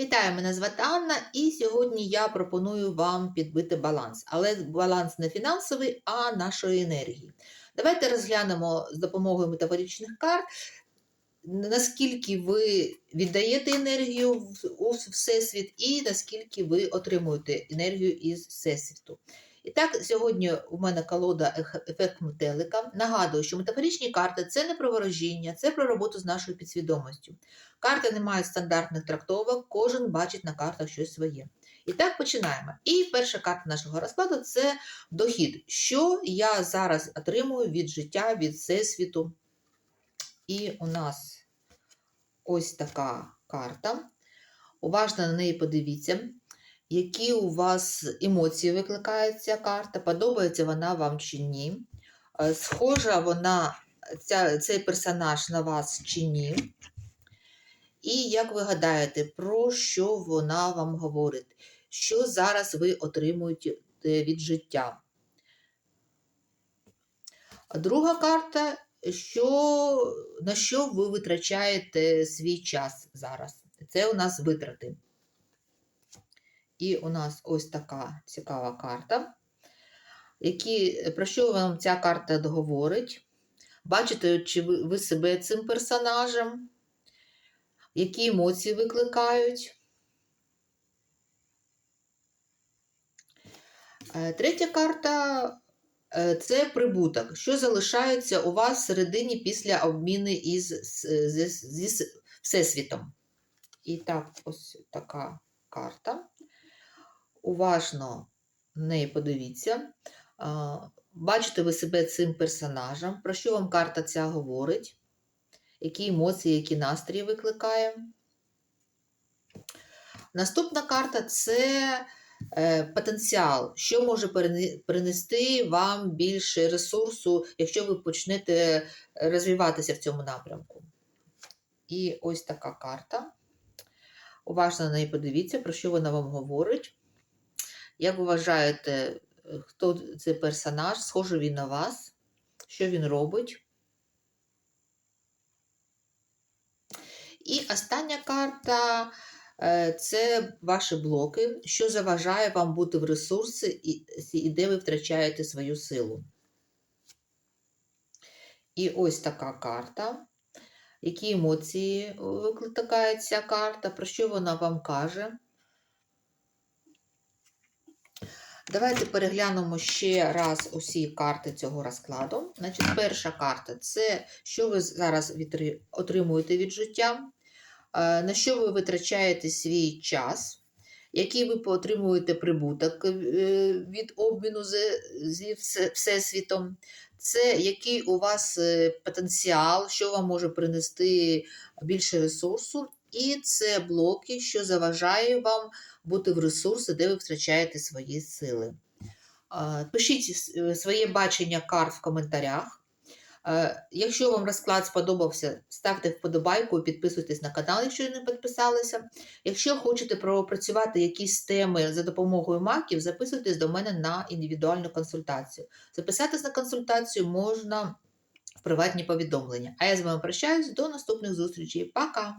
Вітаю, мене звати Анна, і сьогодні я пропоную вам підбити баланс. Але баланс не фінансовий, а нашої енергії. Давайте розглянемо з допомогою метафоричних карт, наскільки ви віддаєте енергію у Всесвіт, і наскільки ви отримуєте енергію із Всесвіту. І так, сьогодні у мене колода ефект метелика. Нагадую, що метафоричні карти це не про ворожіння, це про роботу з нашою підсвідомістю. Карти не мають стандартних трактовок, кожен бачить на картах щось своє. І так починаємо. І перша карта нашого розкладу це дохід. Що я зараз отримую від життя, від всесвіту. І у нас ось така карта. Уважно на неї подивіться, які у вас емоції викликає ця карта, подобається вона вам чи ні. Е, Схожа вона, ця, цей персонаж на вас чи ні. І як ви гадаєте, про що вона вам говорить? Що зараз ви отримуєте від життя? Друга карта, що, на що ви витрачаєте свій час зараз? Це у нас витрати. І у нас ось така цікава карта. Які, про що вам ця карта говорить? Бачите, чи ви, себе цим персонажем? Які емоції викликають? Е, Третя карта е, це прибуток, що залишається у вас всередині після обміни із з- зі с- Всесвітом. І так, ось така карта. Уважно на неї подивіться. Бачите ви себе цим персонажем. Про що вам карта ця говорить? Які емоції, які настрої викликає? Наступна карта це е, потенціал, що може принести вам більше ресурсу, якщо ви почнете розвиватися в цьому напрямку. І ось така карта. Уважно на неї подивіться, про що вона вам говорить. Як вважаєте, е, хто цей персонаж? Схожий він на вас? Що він робить? І остання карта е, це ваші блоки, що заважає вам бути в ресурсі і де ви втрачаєте свою силу. І ось така карта. Які емоції викликає ця карта, про що вона вам каже? Давайте переглянемо ще раз усі карти цього розкладу. Значить, перша карта це що ви зараз отримуєте від життя, е, на що ви витрачаєте свій час, який ви отримуєте прибуток е, від обміну зі Всесвітом. Це який у вас е, потенціал, що вам може принести більше ресурсу, і це блоки, що заважає вам бути в ресурсі, де ви втрачаєте свої сили. Пишіть своє бачення карт в коментарях. Е, Якщо вам розклад сподобався, ставте вподобайку і підписуйтесь на канал, якщо не підписалися. Якщо хочете пропрацювати якісь теми за допомогою маків, записуйтесь до мене на індивідуальну консультацію. Записатись на консультацію можна в приватні повідомлення. А я з вами прощаюсь до наступних зустрічей. Пока!